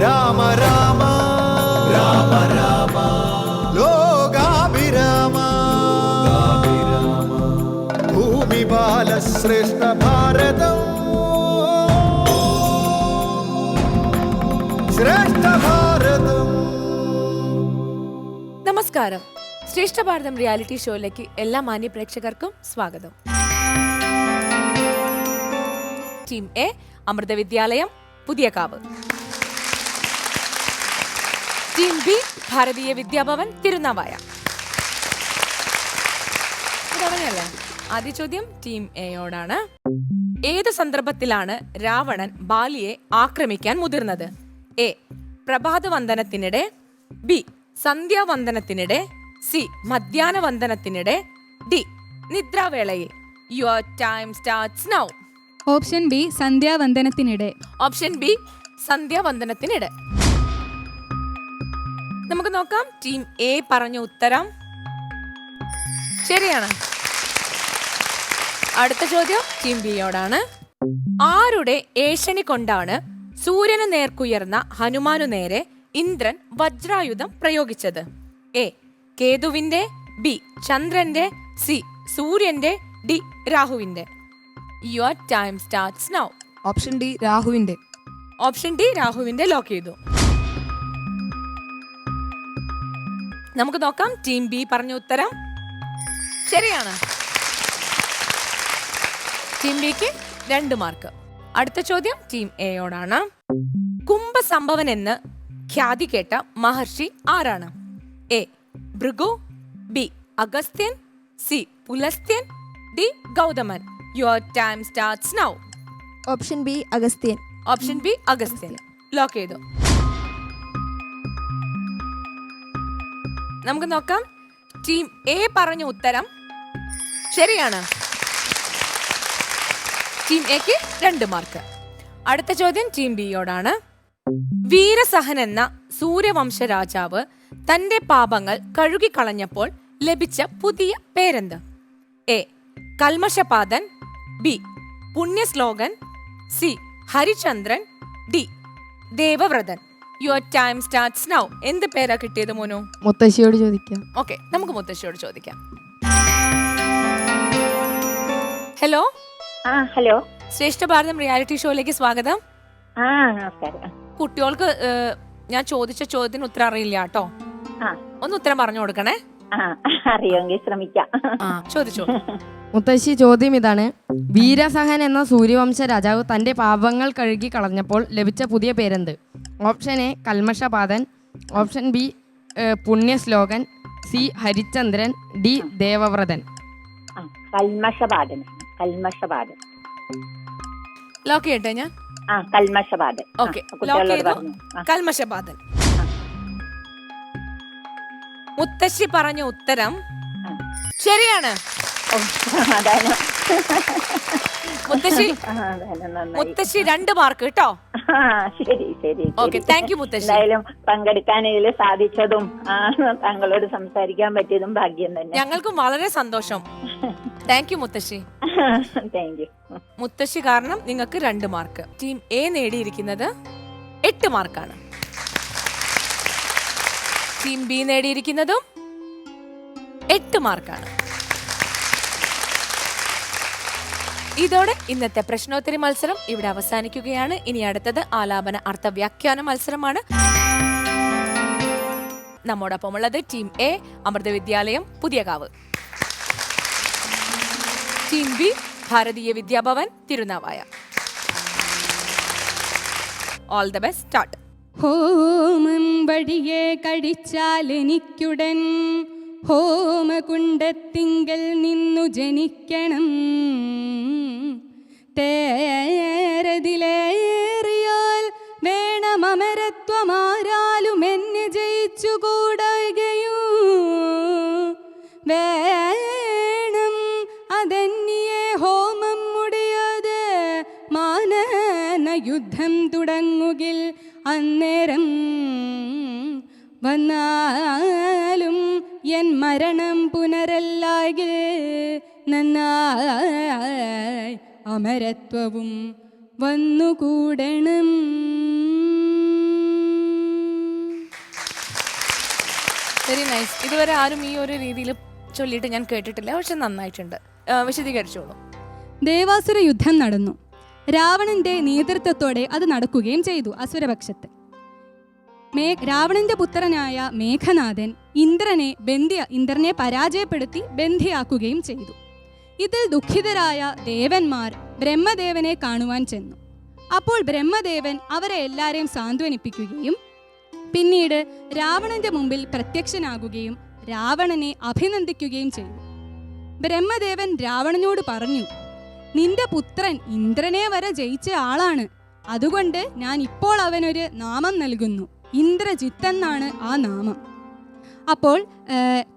രാമ രാമ. രാമ രാമ ലോകാഭിരാമ. ഭൂമി ബാലശ്രേഷ്ഠ ഭാരതം. ശ്രേഷ്ഠ ഭാരതം. നമസ്കാരം. ശ്രേഷ്ഠ ഭാരതം റിയാലിറ്റി ഷോയിലേക്ക് എല്ലാ മാന്യ പ്രേക്ഷകർക്കും സ്വാഗതം. ടീം എ അമൃത വിദ്യാലയം പുതിയ കാവ്. Team B Bharatiya Vidyabhavan Thirunavaya. തുടങ്ങിയല്ലേ ആദ്യ ചോദ്യം ടീം എയോടാണ് ഏത് സന്ദർഭത്തിലാണ് രാവണൻ ബാലിയെ ആക്രമിക്കാൻ മുതിർന്നത്? എ പ്രഭാത വന്ദനത്തിനിടെ. ബി സന്ധ്യാവന്ദനത്തിനിടെ സി മധ്യാഹ്ന വന്ദനത്തിനിടെ. D നിദ്രാവേളയിൽ. Your time starts now option B സന്ധ്യാവന്ദനത്തിനിടെ option B സന്ധ്യാവന്ദനത്തിനിടെ നമുക്ക് നോക്കാം. ടീം എ പറഞ്ഞ ഉത്തരം. ശരിയാണ്. അടുത്ത ചോദ്യം ടീം ബിയോടാണ്. ആരുടെ ഏഷണി കൊണ്ടാണ് സൂര്യന് നേർക്കുയർന്ന ഹനുമാനു നേരെ ഇന്ദ്രൻ വജ്രായുധം പ്രയോഗിച്ചത്? എ കേതുവിന്റെ ബി ചന്ദ്രന്റെ സി സൂര്യന്റെ D രാഹുവിന്റെ. Your time starts now option D രാഹുവിന്റെ. Option D രാഹുവിന്റെ ലോക്ക് ചെയ്തു. നമുക്ക് നോക്കാം. ടീം ബി പറഞ്ഞ ഉത്തരം. ശരിയാണ്. ടീം ബിക്ക് രണ്ട് മാർക്ക്. അടുത്ത ചോദ്യം ടീം എയോടാണ്. കുംഭസംഭവൻ എന്ന് ഖ്യാതി കേട്ട മഹർഷി ആരാണ്? A Bhrigu B Agastyan C Pulastyan D Gauthaman. Your time starts now option B Agastyan. Option B Agastyan. Lock ചെയ്തു. നമുക്ക് നോക്കാം. ടീം എ പറഞ്ഞ ഉത്തരം ശരിയാണ്. ടീം എക്ക് രണ്ട് മാർക്ക്. അടുത്ത ചോദ്യം ടീം ബിയോടാണ്. വീരസഹൻ എന്ന സൂര്യവംശ രാജാവ് തന്റെ പാപങ്ങൾ കഴുകിക്കളഞ്ഞപ്പോൾ ലഭിച്ച പുതിയ പേരെന്ത്? A. Kalmashapathan B. Punyashlokan C. Harichandran D. Devavrathan. Your time starts now എന്ത് പേരാ കിട്ടിയത് മോനു? മുത്തശ്ശിയോട് ചോദിക്കാം. ഓക്കെ നമുക്ക് മുത്തശ്ശിയോട് ചോദിക്കാം. ഹലോ ആ ഹലോ ശ്രേഷ്ഠ ഭാരതം റിയാലിറ്റി ഷോയിലേക്ക് സ്വാഗതം. ആ നമസ്കാരം. കുട്ടികൾക്ക് ഞാൻ ചോദിച്ച ചോദ്യത്തിന് ഉത്തരം അറിയില്ല കേട്ടോ. ഒന്ന് ഉത്തരം പറഞ്ഞു കൊടുക്കണേ. ആ അറിയുമെങ്കിൽ ശ്രമിക്കാം. ആ ചോദിച്ചോ. മുത്തശ്ശി ചോദ്യം ഇതാണ്. വീരസഹൻ എന്ന സൂര്യവംശ രാജാവ് തന്റെ പാപങ്ങൾ കഴുകി കളഞ്ഞപ്പോൾ ലഭിച്ച പുതിയ പേരെന്ത്? Option A Kalmashapathan option B Punyashlokan. C Harichandran. D Devavrathan. ആ കൽമഷബാധൻ കൽമഷബാധൻ ലോക്ക് ചെയ്യട്ടെ ഞാൻ? ആ കൽമഷബാധൻ ആ, ഓക്കെ. ലോക്ക് ചെയ്തു. മുത്തശ്ശി പറഞ്ഞ ഉത്തരം ശരിയാണ്. അതാണ്. മുത്തശ്ശി മുത്തശ്ശി രണ്ട് മാർക്ക് കേട്ടോ? ശരി ശരി ഓക്കെ. താങ്ക് യു മുത്തശ്ശി. എന്തായാലും പങ്കെടുക്കാൻ ഇതിൽ സാധിച്ചതും താങ്കളോട് സംസാരിക്കാൻ പറ്റിയതും ഭാഗ്യം തന്നെ. ഞങ്ങൾക്കും വളരെ സന്തോഷം. താങ്ക് യു മുത്തശ്ശി. താങ്ക് യു മുത്തശ്ശി കാരണം നിങ്ങൾക്ക് രണ്ട് മാർക്ക് ടീം എ നേടിയിരിക്കുന്നത് എട്ട് മാർക്കാണ് ടീം ബി നേടിയിരിക്കുന്നതും എട്ട് മാർക്കാണ് ഇതോടെ ഇന്നത്തെ പ്രശ്നോത്തരി മത്സരം ഇവിടെ അവസാനിക്കുകയാണ്. ഇനി അടുത്തത് ആലാപന അർത്ഥവ്യാഖ്യാന മത്സരമാണ്. നമ്മോടൊപ്പമുള്ളത് ടീം എ അമൃത വിദ്യാലയം Puthiyakavu team B Bharatiya Vidya Bhavan Thirunavaya. All the best start ഹോമം കടിച്ചാൽ എനിക്കുടൻ. ഹോമകുണ്ടത്തിങ്കൽ നിന്നു ജനിക്കണം. അമരത്വമാരാലും എന്നെ ജയിച്ചുകൂടുകയൂ വേണം അതെന്നിയെ ഹോമം മുടിയത് മാനന യുദ്ധം തുടങ്ങുകിൽ അന്നേരം വന്നാലും എൻ മരണം പുനരല്ലാകിൽ നന്നായി അമരത്വവും വന്നുകൂടണം. വെരി നൈസ് ഇതുവരെ ആരും ഈ ഒരു രീതിയിൽ ചൊല്ലിയിട്ട് ഞാൻ കേട്ടിട്ടില്ല. പക്ഷെ നന്നായിട്ടുണ്ട്. വിശദീകരിച്ചോളൂ. ദേവാസുര യുദ്ധം നടന്നു. രാവണന്റെ നേതൃത്വത്തോടെ അത് നടക്കുകയും ചെയ്തു അസുരപക്ഷത്ത്. മേ രാവണന്റെ പുത്രനായ മേഘനാഥൻ ഇന്ദ്രനെ ബന്ധിയ ഇന്ദ്രനെ പരാജയപ്പെടുത്തി ബന്ധിയാക്കുകയും ചെയ്തു. ഇതിൽ ദുഃഖിതരായ ദേവന്മാർ ബ്രഹ്മദേവനെ കാണുവാൻ ചെന്നു. അപ്പോൾ ബ്രഹ്മദേവൻ അവരെ എല്ലാവരെയും സാന്ത്വനിപ്പിക്കുകയും പിന്നീട് രാവണന്റെ മുമ്പിൽ പ്രത്യക്ഷനാകുകയും രാവണനെ അഭിനന്ദിക്കുകയും ചെയ്തു. ബ്രഹ്മദേവൻ രാവണനോട് പറഞ്ഞു നിന്റെ പുത്രൻ ഇന്ദ്രനെ വരെ ജയിച്ച ആളാണ്. അതുകൊണ്ട് ഞാൻ ഇപ്പോൾ അവനൊരു നാമം നൽകുന്നു. ഇന്ദ്രജിത്ത് എന്നാണ് ആ നാമം. അപ്പോൾ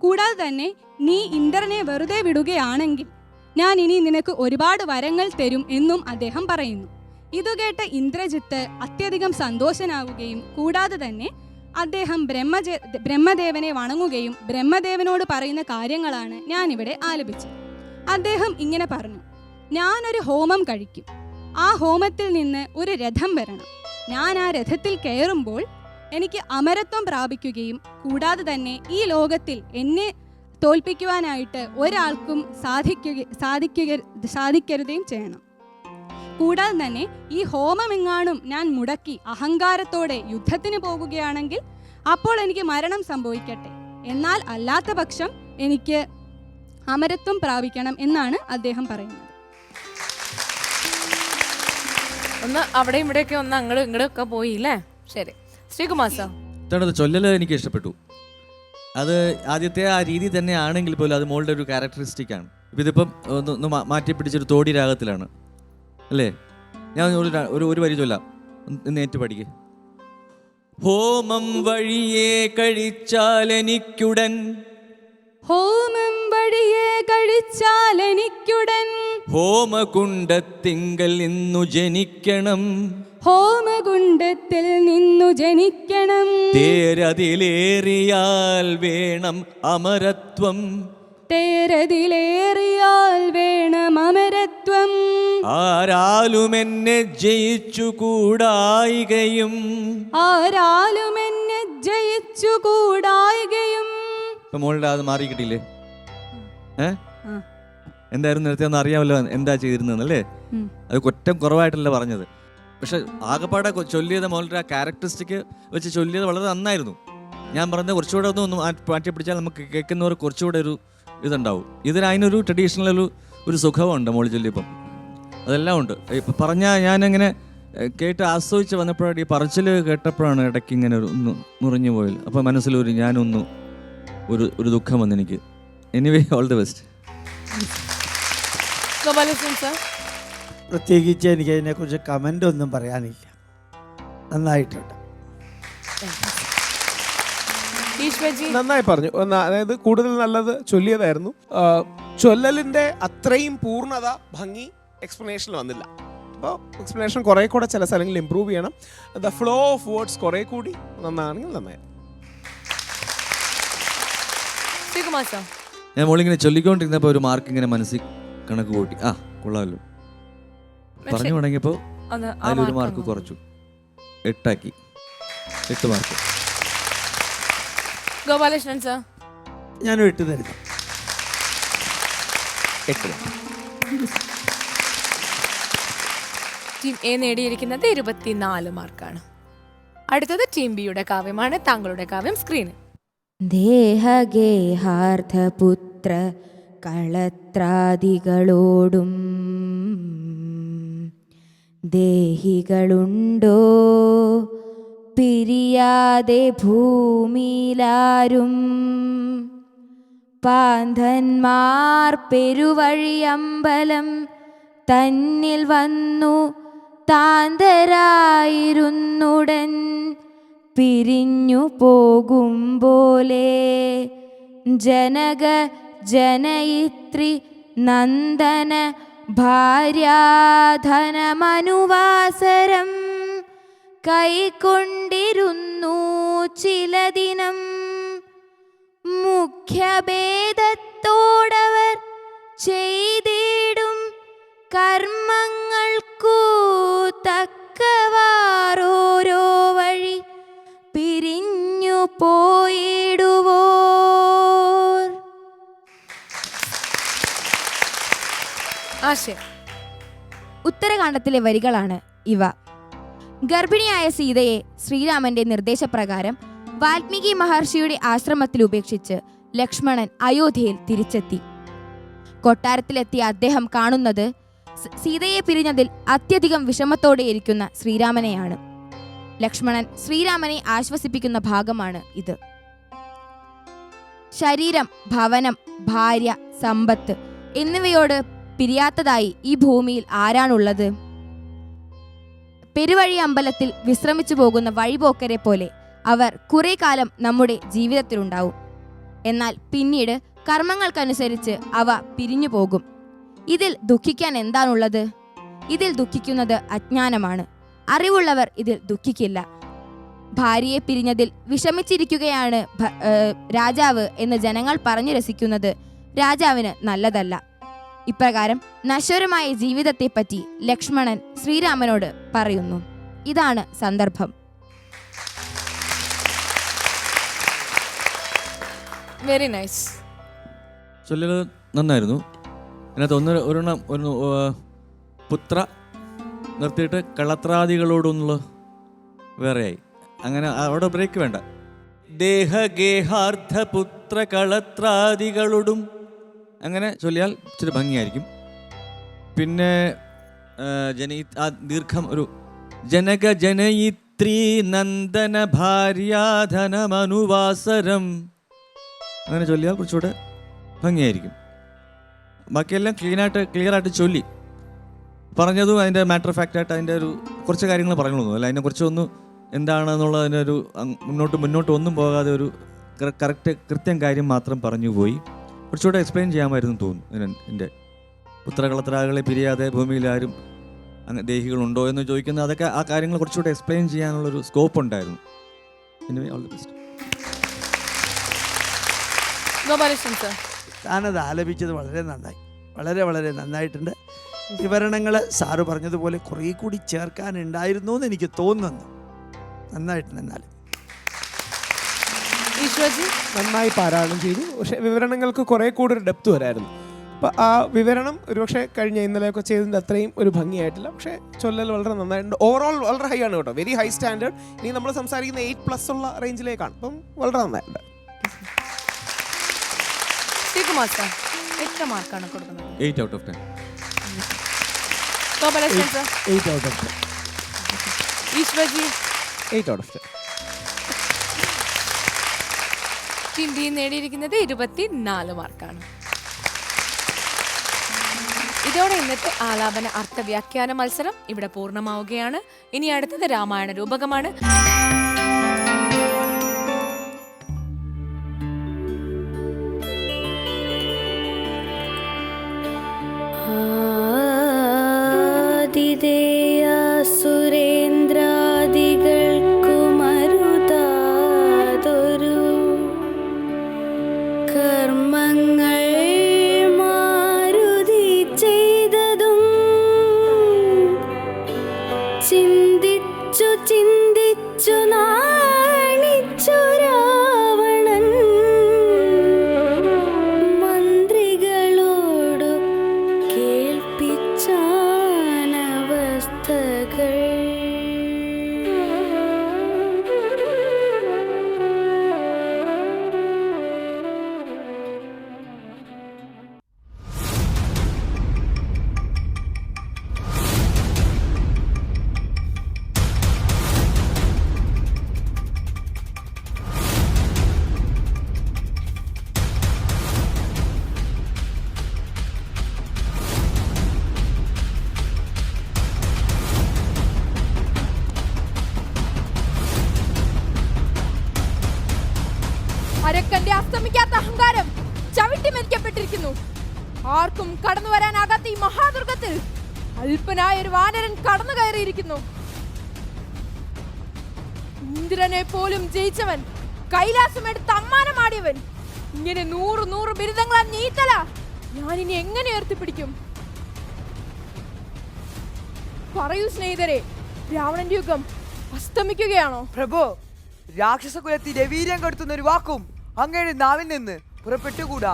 കൂടാതെ തന്നെ നീ ഇന്ദ്രനെ വെറുതെ വിടുകയാണെങ്കിൽ ഞാൻ ഇനി നിനക്ക് ഒരുപാട് വരങ്ങൾ തരും എന്നും അദ്ദേഹം പറയുന്നു. ഇതുകേട്ട ഇന്ദ്രജിത്ത് അത്യധികം സന്തോഷനാവുകയും കൂടാതെ തന്നെ അദ്ദേഹം ബ്രഹ്മജ ബ്രഹ്മദേവനെ വണങ്ങുകയും ബ്രഹ്മദേവനോട് പറയുന്ന കാര്യങ്ങളാണ് ഞാനിവിടെ ആലപിച്ചത്. അദ്ദേഹം ഇങ്ങനെ പറഞ്ഞു ഞാനൊരു ഹോമം കഴിക്കും. ആ ഹോമത്തിൽ നിന്ന് ഒരു രഥം വരണം. ഞാൻ ആ രഥത്തിൽ കയറുമ്പോൾ എനിക്ക് അമരത്വം പ്രാപിക്കുകയും കൂടാതെ തന്നെ ഈ ലോകത്തിൽ എന്നെ തോൽപ്പിക്കുവാനായിട്ട് ഒരാൾക്കും സാധിക്കുക സാധിക്കുക സാധിക്കരുതയും ചെയ്യണം. കൂടാതെ തന്നെ ഈ ഹോമമെങ്ങാണും ഞാൻ മുടക്കി അഹങ്കാരത്തോടെ യുദ്ധത്തിന് പോകുകയാണെങ്കിൽ അപ്പോൾ എനിക്ക് മരണം സംഭവിക്കട്ടെ. എന്നാൽ അല്ലാത്ത പക്ഷം എനിക്ക് അമരത്വം പ്രാപിക്കണം എന്നാണ് അദ്ദേഹം പറയുന്നത്. ഒന്ന് ഇവിടെ ഒക്കെ ഒന്ന് അങ്ങോട്ടും ഇങ്ങോട്ടും ഒക്കെ പോയി അല്ലേ ശരി. ശ്രീകുമാർ സാർ. ഇത്തവണത്തെ ചൊല്ലല് എനിക്ക് ഇഷ്ടപ്പെട്ടു. അത് ആദ്യത്തെ ആ രീതി തന്നെ ആണെങ്കിൽ പോലും അത് മോളുടെ ഒരു ക്യാരക്ടറിസ്റ്റിക് ആണ്. ഇപ്പം ഇതിപ്പം ഒന്ന് ഒന്ന് മാറ്റി പിടിച്ചൊരു തോടി രാഗത്തിലാണ് അല്ലേ? ഞാൻ ഒരു ഒരു ഒരു വരി ചൊല്ലാം. നേറ്റ് പഠിക്ക്. ഹോമം വഴിയെ കഴിച്ചാൽ എനിക്കുടൻ. ഹോമം വഴിയെ കഴിച്ചാൽ എനിക്കുടൻ. ഹോമകുണ്ടത്തിങ്കൽ നിന്നു ജനിക്കണം. ഹോമകുണ്ടത്തിൽ നിന്നു ജനിക്കണം. തേരതിലേറിയാൽ വേണം അമരത്വം. തേരതിലേറിയാൽ വേണം അമരത്വം. ആരാലും എന്നെ ജയിച്ചു കൂടായികയും ആരാലും എന്നെ ജയിച്ചു കൂടായികയും. ഇപ്പൊ മോളുടെ അത് മാറി കിട്ടിയില്ലേ? ഏ? എന്തായിരുന്നു നേരത്തെ ഒന്ന് അറിയാമല്ലോ എന്താ ചെയ്തിരുന്നല്ലേ അല്ലേ? അത് കുറ്റം കുറവായിട്ടല്ല പറഞ്ഞത്. പക്ഷെ ആകപ്പാടെ ചൊല്ലിയത് മോളുടെ ആ ക്യാരക്ടറിസ്റ്റിക് വെച്ച് ചൊല്ലിയത് വളരെ നന്നായിരുന്നു. ഞാൻ പറഞ്ഞത് കുറച്ചുകൂടെ ഒന്ന് മാറ്റി മാറ്റി പിടിച്ചാൽ നമുക്ക് കേൾക്കുന്നവർ കുറച്ചുകൂടെ ഒരു ഇതുണ്ടാവും. ഇതിന് അതിനൊരു ട്രഡീഷണൽ ഒരു ഒരു സുഖമുണ്ട് മോളി ചൊല്ലിയപ്പം. അതെല്ലാം ഉണ്ട്. ഇപ്പം പറഞ്ഞാൽ ഞാനങ്ങനെ കേട്ട് ആസ്വദിച്ച് വന്നപ്പോഴാണ് ഈ പറച്ചിൽ കേട്ടപ്പോഴാണ് ഇടയ്ക്ക് ഇങ്ങനെ ഒരു ഒന്ന് മുറിഞ്ഞു പോയത് അപ്പോൾ മനസ്സിലൊരു ഞാനൊന്ന് ഒരു ഒരു ദുഃഖം വന്നു എനിക്ക്. എനിവേ ഓൾ ദി ബെസ്റ്റ് പ്രത്യേകിച്ച് എനിക്ക് അതിനെക്കുറിച്ച് കമന്റ് ഒന്നും പറയാനില്ല. നന്നായിട്ടുണ്ട്. ഈശ്വര്ജി നന്നായി പറഞ്ഞു. അതായത് കൂടുതൽ നല്ലത് ചൊല്ലിയതായിരുന്നു. ചൊല്ലലിന്റെ ചൊല്ലലിന്റെ അത്രയും പൂർണത ഭംഗി എക്സ്പ്ലനേഷനിൽ വന്നില്ല. അപ്പോൾ എക്സ്പ്ലനേഷൻ കുറെ കൂടെ ചില സ്ഥലങ്ങളിൽ ഇമ്പ്രൂവ് ചെയ്യണം. ദ ഫ്ലോ ഓഫ് വേർഡ്സ് കുറെ കൂടി നന്നാണെങ്കിൽ നന്നായി. ഞാൻ മോളിങ്ങനെ ചൊല്ലിക്കൊണ്ടിരുന്നപ്പോൾ ഒരു മാർക്ക് ഇങ്ങനെ മനസ്സിൽ കണക്ക് കൂട്ടി. ആ കൊള്ളാമല്ലോ പറഞ്ഞു തുടങ്ങിയപ്പോൾ അതിലൊരു മാർക്ക് കുറച്ചു. എട്ടാക്കി. എട്ട് മാർക്ക് ഗോപാലകൃഷ്ണൻ സാർ ഞാനും എട്ട് തരുന്നു. എട്ട്. ടീം എ നേടിയിരിക്കുന്നത് ഇരുപത്തിനാല് മാർക്കാണ്. അടുത്തത് ടീം ബിയുടെ കാവ്യമാണ്. താങ്കളുടെ കാവ്യം സ്ക്രീനിൽ ദേഹഗേഹാർത്ഥപുത്ര കളത്രാദികളോടും ദേഹികളുണ്ടോ? പിരിയാതെ ഭൂമിയിലാരും പാന്തന്മാർ പെരുവഴിയമ്പലം തന്നിൽ വന്നു താന്തരായിരുന്നുടൻ പിരിഞ്ഞു പോകും പോലെ ജനക ജനയിത്രി നന്ദന ഭാര്യാധനമനുവാസരം കൈക്കൊണ്ടിരുന്നു ചില ദിനം മുഖ്യഭേദത്തോടവർ ചെയ്തിടും കർമ്മങ്ങൾക്കു പോയിടുവോർ. ആശയം. ഉത്തരകാണ്ഡത്തിലെ വരികളാണ് ഇവ. ഗർഭിണിയായ സീതയെ ശ്രീരാമന്റെ നിർദ്ദേശപ്രകാരം വാൽമീകി മഹർഷിയുടെ ആശ്രമത്തിൽ ഉപേക്ഷിച്ച് ലക്ഷ്മണൻ അയോധ്യയിൽ തിരിച്ചെത്തി. കൊട്ടാരത്തിലെത്തിയ അദ്ദേഹം കാണുന്നത് സീതയെ പിരിഞ്ഞതിൽ അത്യധികം വിഷമത്തോടെ ഇരിക്കുന്ന ശ്രീരാമനെയാണ്. ലക്ഷ്മണൻ ശ്രീരാമനെ ആശ്വസിപ്പിക്കുന്ന ഭാഗമാണ് ഇത്. ശരീരം ഭവനം ഭാര്യ സമ്പത്ത് എന്നിവയോട് പിരിയാത്തതായി ഈ ഭൂമിയിൽ ആരാണുള്ളത്? പെരുവഴി അമ്പലത്തിൽ വിശ്രമിച്ചു പോകുന്ന വഴിപോക്കരെ പോലെ അവർ കുറെ കാലം നമ്മുടെ ജീവിതത്തിലുണ്ടാവും. എന്നാൽ പിന്നീട് കർമ്മങ്ങൾക്കനുസരിച്ച് അവ പിരിഞ്ഞു പോകും ഇതിൽ ദുഃഖിക്കാൻ എന്താണുള്ളത്? ഇതിൽ ദുഃഖിക്കുന്നത് അജ്ഞാനമാണ്. അറിവുള്ളവർ ഇതിൽ ദുഃഖിക്കില്ല. ഭാര്യയെ പിരിഞ്ഞതിൽ വിഷമിച്ചിരിക്കുകയാണ് രാജാവ് എന്ന് ജനങ്ങൾ പറഞ്ഞു രസിക്കുന്നത് രാജാവിന് നല്ലതല്ല. ഇപ്രകാരം നശ്വരമായ ജീവിതത്തെപ്പറ്റി ലക്ഷ്മണൻ ശ്രീരാമനോട് പറയുന്നു. ഇതാണ് സന്ദർഭം. വെരി നൈസ് ചൊല്ലുന്നത് നന്നായിരുന്നു. അതിനകത്ത് ഒന്ന് ഒരെണ്ണം ഒരു പുത്ര നിർത്തിയിട്ട് കളത്രാദികളോടൊന്നുള്ള വേറെയായി. അങ്ങനെ അവിടെ ബ്രേക്ക് വേണ്ട. ദേഹഗേഹാർത്ഥ പുത്ര കളത്രാദികളോടും അങ്ങനെ ചൊല്ലിയാൽ ഇച്ചിരി ഭംഗിയായിരിക്കും. പിന്നെ ജനീ ആ ദീർഘം ഒരു ജനക ജനയിത്രീ നന്ദന ഭാര്യാധനമനുവാസരം. അങ്ങനെ ചൊല്ലിയാൽ കുറച്ചുകൂടെ ഭംഗിയായിരിക്കും. ബാക്കിയെല്ലാം ക്ലീനായിട്ട് ക്ലിയറായിട്ട് ചൊല്ലി. പറഞ്ഞതും അതിന്റെ മാറ്റർ ഫാക്റ്റ് ആയിട്ട് അതിന്റെ ഒരു കുറച്ച് കാര്യങ്ങൾ പറഞ്ഞു തോന്നുന്നു അല്ല? അതിനെ എന്താണെന്നുള്ള എന്താണെന്നുള്ളതിന്റെ ഒരു മുന്നോട്ട് മുന്നോട്ട് ഒന്നും പോകാതെ ഒരു കറക്റ്റ് കൃത്യം കാര്യം മാത്രം പറഞ്ഞു പോയി കുറച്ചുകൂടെ എക്സ്പ്ലെയിൻ ചെയ്യാമായിരുന്നു തോന്നുന്നു. എന്റെ പുത്രകളത്രാകളെ പിരിയാതെ ഭൂമിയിൽ ആരും അങ്ങ് ദേഹികളുണ്ടോ എന്ന് ചോദിക്കുന്നത് അതൊക്കെ ആ കാര്യങ്ങൾ കുറച്ചുകൂടെ എക്സ്പ്ലെയിൻ ചെയ്യാനുള്ളൊരു സ്കോപ്പ് ഉണ്ടായിരുന്നു. Anyway all the best Gopalakrishnan sir താനത് ആലപിച്ചത് വളരെ നന്നായി. വളരെ വളരെ നന്നായിട്ടുണ്ട്. വിവരണങ്ങൾ സാറ് പറഞ്ഞതുപോലെ കുറേ കൂടി ചേർക്കാനുണ്ടായിരുന്നു എന്ന് എനിക്ക് തോന്നുന്നു. നന്നായിട്ടുണ്ട് എന്നാലും ഈശ്വർജി നന്നായി പാരായണം ചെയ്തു. പക്ഷേ വിവരണങ്ങൾക്ക് കുറേ കൂടി ഒരു ഡെപ്ത് വരായിരുന്നു. അപ്പോൾ ആ വിവരണം ഒരുപക്ഷെ കഴിഞ്ഞ ഇന്നലെയൊക്കെ ചെയ്തതിന്റെ അത്രയും ഒരു ഭംഗിയായിട്ടില്ല. പക്ഷേ ചൊല്ലൽ വളരെ നന്നായിട്ടുണ്ട്. ഓവറോൾ വളരെ ഹൈ ആണ് കേട്ടോ. വെരി ഹൈ സ്റ്റാൻഡേർഡ് ഇനി നമ്മൾ സംസാരിക്കുന്ന എയ്റ്റ് പ്ലസ് ഉള്ള റേഞ്ചിലേക്കാണ് അപ്പം വളരെ നന്നായിട്ടുണ്ട്. മാർക്കാണ് കൊടുക്കുന്നത്? Eight out of ten Gopalakrishnan sir eight out of Eshwarji eight out out of team B നേടിയിരിക്കുന്നത് ഇരുപത്തി നാല് മാർക്കാണ്. ഇതോടെ ഇന്നത്തെ ആലാപന അർത്ഥവ്യാഖ്യാന മത്സരം ഇവിടെ പൂർണമാവുകയാണ്. ഇനി അടുത്തത് രാമായണ രൂപകമാണ്. மகள் ഒരു വാനരൻ കടന്നു കയറിയിരിക്കുന്നു. ഇന്ദ്രനെ പോലും ജയിച്ചവൻ കൈലാസം എടുത്ത് അമ്മാനമാടിയവൻ. ഇങ്ങനെ നൂറ് നൂറ് ബിരുദങ്ങളാ നീത്തല. ഞാൻ ഇനി എങ്ങനെ ഉയർത്തിപ്പിടിക്കും? പറയൂ സ്നേഹിതരെ രാവണന്റെ യുഗം അസ്തമിക്കുകയാണോ? പ്രഭു രാക്ഷസകുലത്തിന്റെ വീര്യം കെടുത്തുന്ന ഒരു വാക്കും അങ്ങയുടെ നാവിൽ നിന്ന് പുറപ്പെട്ടുകൂടാ.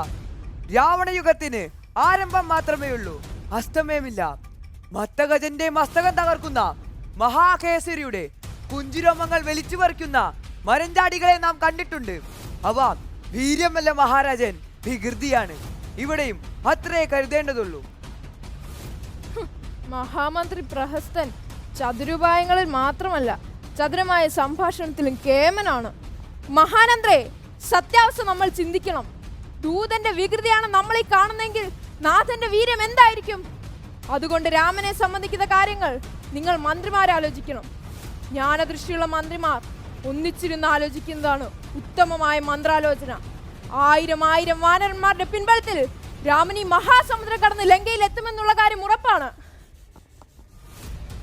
രാവണയുഗത്തിന് ആരംഭം മാത്രമേ ഉള്ളൂ അസ്തമയമില്ല. മത്തഗജന്റെ മസ്തകം തകർക്കുന്ന മഹാകേസരിയുടെ കുഞ്ചിരോമങ്ങൾ വലിച്ചു പറിക്കുന്ന മരഞ്ചാടികളെ നാം കണ്ടിട്ടുണ്ട്. അവ വീര്യമല്ല മഹാരാജൻ വികൃതിയാണ്. ഇവിടെയും അത്രേ കരുതേണ്ടതുള്ളൂ. മഹാമന്ത്രി പ്രഹസ്തൻ ചതുരുപായങ്ങളിൽ മാത്രമല്ല ചതുരമായ സംഭാഷണത്തിലും കേമനാണ്. മഹാനന്ദ്രേ സത്യാവസ്ഥ നമ്മൾ ചിന്തിക്കണം. ദൂതന്റെ വികൃതിയാണ് നമ്മൾ ഈ കാണുന്നെങ്കിൽ നാഥന്റെ വീര്യം എന്തായിരിക്കും? അതുകൊണ്ട് രാമനെ സംബന്ധിക്കുന്ന കാര്യങ്ങൾ നിങ്ങൾ മന്ത്രിമാരാലോചിക്കണം. ജ്ഞാനദൃഷ്ടിയുള്ള മന്ത്രിമാർ ഒന്നിച്ചിരുന്ന് ആലോചിക്കുന്നതാണ് ഉത്തമമായ മന്ത്രാലോചന. ആയിരം ആയിരം വാനരന്മാരുടെ പിൻബലത്തിൽ രാമനി ഈ മഹാസമുദ്രം കടന്ന് ലങ്കയിൽ എത്തുമെന്നുള്ള കാര്യം ഉറപ്പാണ്.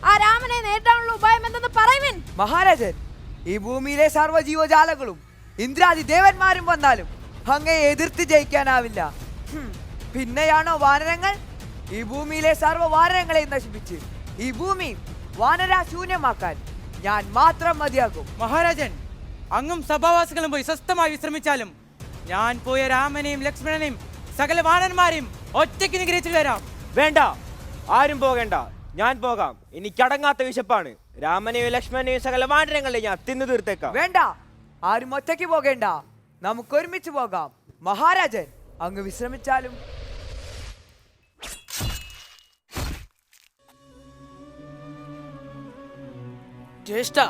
ആ രാമനെ നേരിടാനുള്ള ഉപായം എന്തെന്ന് പറയുവിൻ? മഹാരാജൻ ഈ ഭൂമിയിലെ സർവജീവജാലങ്ങളും ഇന്ദ്രാദി ദേവന്മാരും വന്നാലും അങ്ങയെ എതിർത്ത് ജയിക്കാനാവില്ല. പിന്നെയാണോ വാനരങ്ങൾ? ഈ ഭൂമിയിലെ സർവ വാനരങ്ങളെയും നശിപ്പിച്ച് ഈ ഭൂമി വാനരാശൂന്യമാക്കാൻ ഞാൻ മാത്രം മതിയാകും. മഹാരാജൻ അങ്ങും സഭാവാസികളും പോയി സ്വസ്ഥമായി വിശ്രമിച്ചാലും ഞാൻ പോയ രാമനെയും ലക്ഷ്മണനെയും സകല വാനന്മാരെയും ഒറ്റയ്ക്ക് നിഗ്രഹിച്ചു വരാം. വേണ്ട ആരും പോകേണ്ട. ഞാൻ പോകാം. എനിക്കടങ്ങാത്ത വിശപ്പാണ്. രാമനെയും ലക്ഷ്മണനെയും സകല വാനരങ്ങളെ ഞാൻ തിന്നു തീർത്തേക്കാം. വേണ്ട ആരും ഒറ്റയ്ക്ക് പോകേണ്ട. നമുക്ക് ഒരുമിച്ച് പോകാം. മഹാരാജൻ അങ്ങ് വിശ്രമിച്ചാലും ജ്യേഷ്ഠ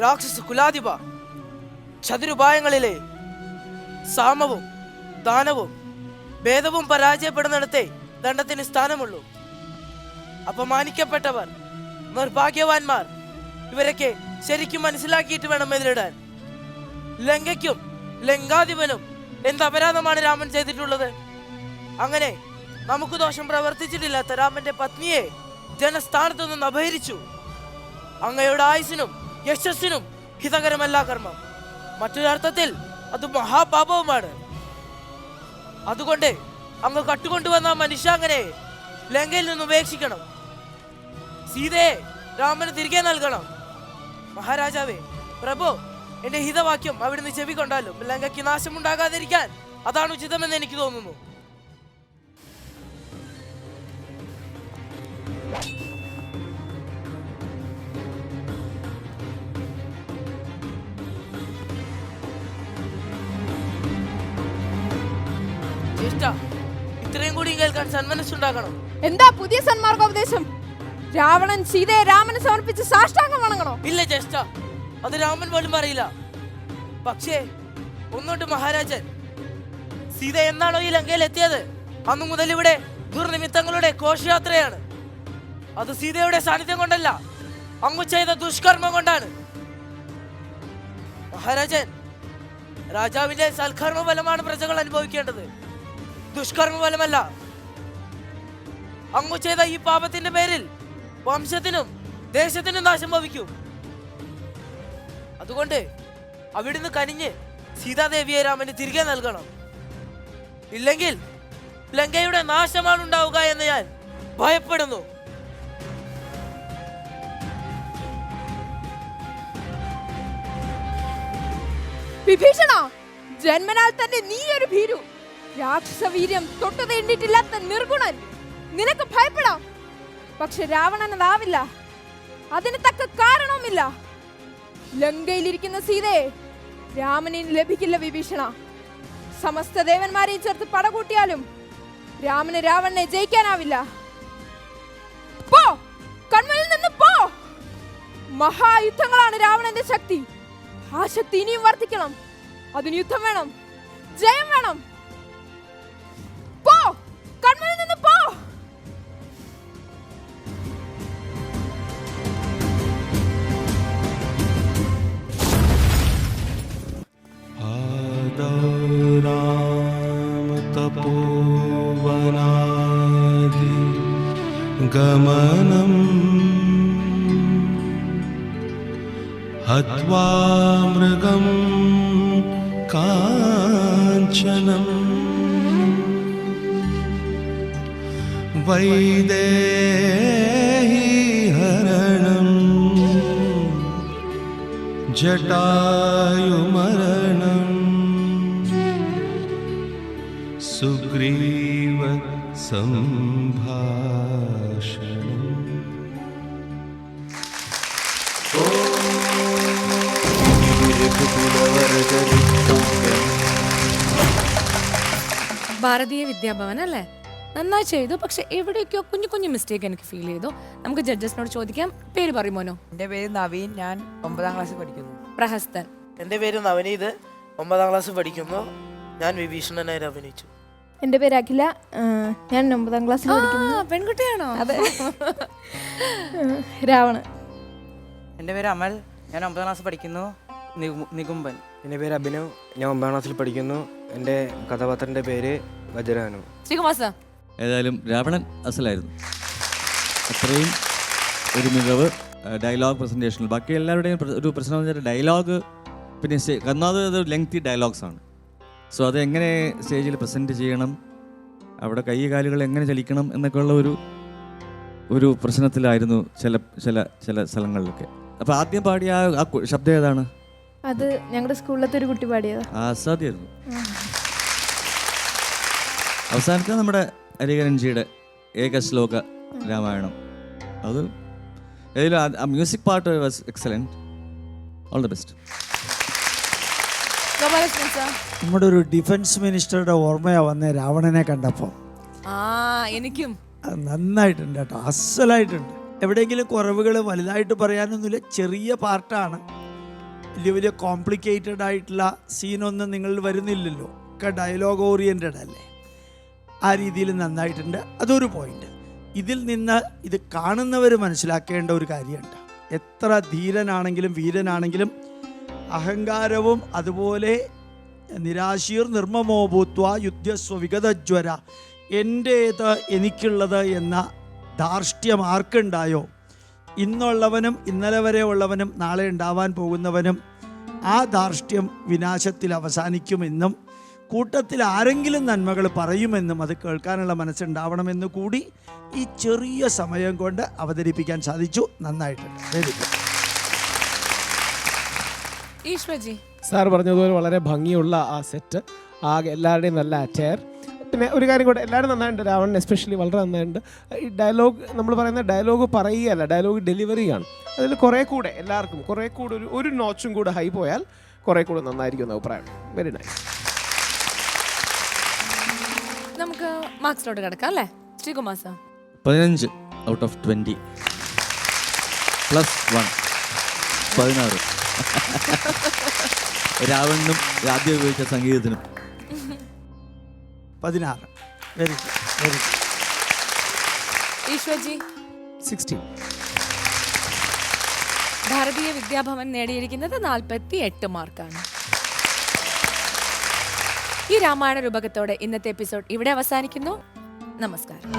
രാക്ഷസ കുലാധിപ ചതുരുപായങ്ങളിലെ സാമവും ദാനവും ഭേദവും പരാജയപ്പെടുന്നിടത്തെ ദണ്ഡത്തിന് സ്ഥാനമുള്ളൂ. അപമാനിക്കപ്പെട്ടവർ നിർഭാഗ്യവാന്മാർ ഇവരൊക്കെ ശരിക്കും മനസ്സിലാക്കിയിട്ട് വേണം എതിരിടാൻ. ലങ്കയ്ക്കും ലങ്കാധിപനും എന്ത് അപരാധമാണ് രാമൻ ചെയ്തിട്ടുള്ളത്? അങ്ങനെ നമുക്ക് ദോഷം പ്രവർത്തിച്ചിട്ടില്ലാത്ത രാമന്റെ പത്നിയെ ജനസ്ഥാനത്തു നിന്ന് അപഹരിച്ചു. അങ്ങയുടെ ആയുസിനും യശസ്സിനും ഹിതകരമല്ല കർമ്മം. മറ്റൊരർത്ഥത്തിൽ അത് മഹാപാപവുമാണ്. അതുകൊണ്ട് അങ്ങ് കട്ടുകൊണ്ടുവന്ന ആ മനുഷ്യാങ്ങനെ ലങ്കയിൽ നിന്ന് ഉപേക്ഷിക്കണം. സീതയെ രാമന് തിരികെ നൽകണം. മഹാരാജാവേ പ്രഭു എന്റെ ഹിതവാക്യം അവിടുന്ന് ചെവി കൊണ്ടാലും ലങ്കയ്ക്ക് നാശമുണ്ടാകാതിരിക്കാൻ അതാണ് ഉചിതമെന്ന് എനിക്ക് തോന്നുന്നു. കൂടി സന്മനസ്സുണ്ടാകണം. എന്താ പുതിയ സന്മാർഗോപദേശം? രാവണൻ സീതയെ രാമന് സമർപ്പിച്ച് സാഷ്ടാംഗം വണങ്ങണോ? ഇല്ല ജ്യേഷ്ഠ. അത് രാമൻ പോലും അറിയില്ല. പക്ഷേ ഒന്നോട്ട് മഹാരാജൻ. സീത എന്നാണോ ഈ ലങ്കയിൽ എത്തിയത്? അന്നു മുതൽ ഇവിടെ ദുർനിമിത്തങ്ങളുടെ ഘോഷയാത്രയാണ്. അത് സീതയുടെ സാന്നിധ്യം കൊണ്ടല്ല അങ്ങ് ചെയ്ത ദുഷ്കർമ്മം കൊണ്ടാണ്. മഹാരാജൻ രാജാവിന്റെ സൽക്കർമ്മ ഫലമാണ് പ്രജകൾ അനുഭവിക്കേണ്ടത്. ദുഷ്കർമ്മ ഫലമല്ല അങ്ങ് ചെയ്ത ഈ പാപത്തിന്റെ പേരിൽ വംശത്തിനും ദേശത്തിനും നാശം ഭവിക്കും അതുകൊണ്ട് അവിടുന്ന് കനിഞ്ഞ് സീതാദേവിയെ രാമന് തിരികെ നൽകണം. ഇല്ലെങ്കിൽ ലങ്കയുടെ നാശമാണ് ഉണ്ടാവുക എന്ന് ഞാൻ ഭയപ്പെടുന്നു. വിഭീഷണ ജന്മനാൽ തന്നെ നീ ഒരു ഭീരു. രാക്ഷസ വീര്യം തൊട്ടു തീണ്ടിട്ടില്ലാത്ത നിർഗുണൻ. നിനക്ക് ഭയപ്പെടാം. പക്ഷെ രാവണൻ അതാവില്ല അതിന് തക്ക കാരണവുമില്ല. ലങ്കയിലിരിക്കുന്ന സീതയെ രാമനിന് ലഭിക്കില്ല വിഭീഷണ. സമസ്ത ദേവന്മാരെയും ചേർത്ത് പടകൂട്ടിയാലും രാമന് രാവണനെ ജയിക്കാനാവില്ല. പോ! കൺമലിൽ നിന്ന് പോ! മഹായുദ്ധങ്ങളാണ് രാവണന്റെ ശക്തി. ആ ശക്തി ഇനിയും വർദ്ധിക്കണം. അതിന് യുദ്ധം വേണം. ജയം വേണം. काञ्चनम् वैदेही हरणम् जटायुमरणम् सुग्रीव सम्भा ഭാരതീയ വിദ്യാഭവൻ അല്ലേ? നന്നായി ചെയ്തു. പക്ഷെ എവിടെയൊക്കെയോ കുഞ്ഞു കുഞ്ഞു മിസ്റ്റേക്ക് എനിക്ക് ഫീൽ ചെയ്തു. നമുക്ക് ജഡ്ജസിനോട് ചോദിക്കാം. പേര് പറയുമോനോ എന്റെ പേര് നവീൻ. ഞാൻ ഒമ്പതാം ക്ലാസ്സിൽ പഠിക്കുന്നു. പ്രഹസ്തൻ. എന്റെ പേര് നവനീത് ഒമ്പതാം ക്ലാസ് പഠിക്കുന്നു. ഞാൻ വിഭീഷണനായി അഭിനയിച്ചു. എന്റെ പേര് അഖില. ഞാൻ ഒമ്പതാം ക്ലാസ്സിൽ പഠിക്കുന്നു ആ, പെൺകുട്ടിയാണോ? അതെ. രാവണ എന്റെ പേര് അമൽ. ഞാൻ ഒമ്പതാം ക്ലാസ് പഠിക്കുന്നു. നികുംബൻ എന്റെ പേര് അഭിനവ്. ഞാൻ ഒമ്പതാം ക്ലാസ്സിൽ പഠിക്കുന്നു. എന്റെ കഥാപാത്രന്റെ പേര് വജ്രാനു ശ്രീകുമാർ സർ. ഏതായാലും രാവണൻ അസലായിരുന്നു. അത്രയും ഒരു മികവ് ഡയലോഗ് പ്രസന്റേഷനിൽ ബാക്കി എല്ലാവരുടെയും ഒരു പ്രശ്നം എന്ന് വെച്ചാൽ ഡയലോഗ് പിന്നെ കന്നാത് ഒന്നാമത് അത് ലെങ്തി ഡയലോഗ്സ് ആണ്. സോ അത് എങ്ങനെ സ്റ്റേജിൽ പ്രസന്റ് ചെയ്യണം അവിടെ കൈ കാലുകൾ എങ്ങനെ ചലിക്കണം എന്നൊക്കെയുള്ള ഒരു ഒരു പ്രശ്നത്തിലായിരുന്നു ചില ചില ചില സ്ഥലങ്ങളിലൊക്കെ. അപ്പോൾ ആദ്യം പാടിയ ആ ആ ശബ്ദം ഏതാണ്? അത് ഞങ്ങളുടെ സ്കൂളിലത്തെ ഒരു കുട്ടി പാടിയതാ. അവസാനത്തെ നമ്മുടെ അരികരഞ്ജിയുടെ ഏക ശ്ലോക രാമായണം. അത് ആ- ആ music part was excellent. All the best. നമ്മുടെ ഒരു ഡിഫൻസ് മിനിസ്റ്ററുടെ ഓർമ്മയാ വന്ന രാവണനെ കണ്ടപ്പോൾ ആ എനിക്കും. അത് നന്നായിട്ടുണ്ട് കേട്ടോ അസലായിട്ടുണ്ട്. എവിടെയെങ്കിലും കുറവുകൾ വലുതായിട്ട് പറയാനൊന്നുമില്ല ചെറിയ പാർട്ടാണ്. വലിയ വലിയ കോംപ്ലിക്കേറ്റഡ് ആയിട്ടുള്ള സീനൊന്നും നിങ്ങൾ വരുന്നില്ലല്ലോ. ഒക്കെ ഡയലോഗ് ഓറിയന്റഡ് അല്ലേ? ആ രീതിയിൽ നന്നായിട്ടുണ്ട്. അതൊരു പോയിന്റ് ഇതിൽ നിന്ന് ഇത് കാണുന്നവർ മനസ്സിലാക്കേണ്ട ഒരു കാര്യമുണ്ട്. എത്ര ധീരനാണെങ്കിലും വീരനാണെങ്കിലും അഹങ്കാരവും അതുപോലെ നിരാശീർ നിർമ്മമോ ഭൂത്വ യുദ്ധസ്വ വിഗതജ്വര എന്റേത് എനിക്കുള്ളത് എന്ന ധാർഷ്ട്യം ആർക്കുണ്ടായോ? ഇന്നുള്ളവനും ഇന്നലെ വരെ ഉള്ളവനും നാളെ ഉണ്ടാവാൻ പോകുന്നവനും ആ ധാർഷ്ട്യം വിനാശത്തിൽ അവസാനിക്കുമെന്നും കൂട്ടത്തിൽ ആരെങ്കിലും നന്മകൾ പറയുമെന്നും അത് കേൾക്കാനുള്ള മനസ്സുണ്ടാവണമെന്ന് കൂടി ഈ ചെറിയ സമയം കൊണ്ട് അവതരിപ്പിക്കാൻ സാധിച്ചു. നന്നായിട്ടുണ്ട്. ഈശ്വജി സാർ പറഞ്ഞതുപോലെ വളരെ ഭംഗിയുള്ള ആ സെറ്റ് ആകെ എല്ലാവരുടെയും നല്ല അറ്റയർ പിന്നെ ഒരു കാര്യം കൂടെ എല്ലാവരും നന്നായിട്ടുണ്ട് രാവണൻ എസ്പെഷ്യലി വളരെ നന്നായിട്ടുണ്ട്. ഈ ഡയലോഗ് നമ്മൾ പറയുന്ന ഡയലോഗ് പറയുകയല്ല ഡയലോഗ് ഡെലിവറിയാണ് അതിൽ കുറേ കൂടെ എല്ലാവർക്കും കുറേ കൂടെ ഒരു ഒരു നോച്ചും കൂടെ ഹൈ പോയാൽ കുറേ കൂടെ നന്നായിരിക്കും എന്ന് അഭിപ്രായം. വെരി നൈസ് നമുക്ക് മാർക്സിലോട്ട് കിടക്കാം അല്ലേ? ശ്രീകുമാർ സാർ. പതിനഞ്ച് out of twenty plus one പതിനാറ്. രാവണനും ആദ്യം ഉപയോഗിച്ച സംഗീതത്തിനും. പതിനാറ്. Very good very good Eshwarji. Sixteen Bharatiya Vidya Bhavan നേടിയിരിക്കുന്നത് നാൽപ്പത്തി എട്ട് മാർക്കാണ്. ഈ രാമായണ രൂപകത്തോടെ ഇന്നത്തെ എപ്പിസോഡ് ഇവിടെ അവസാനിക്കുന്നു. നമസ്കാരം.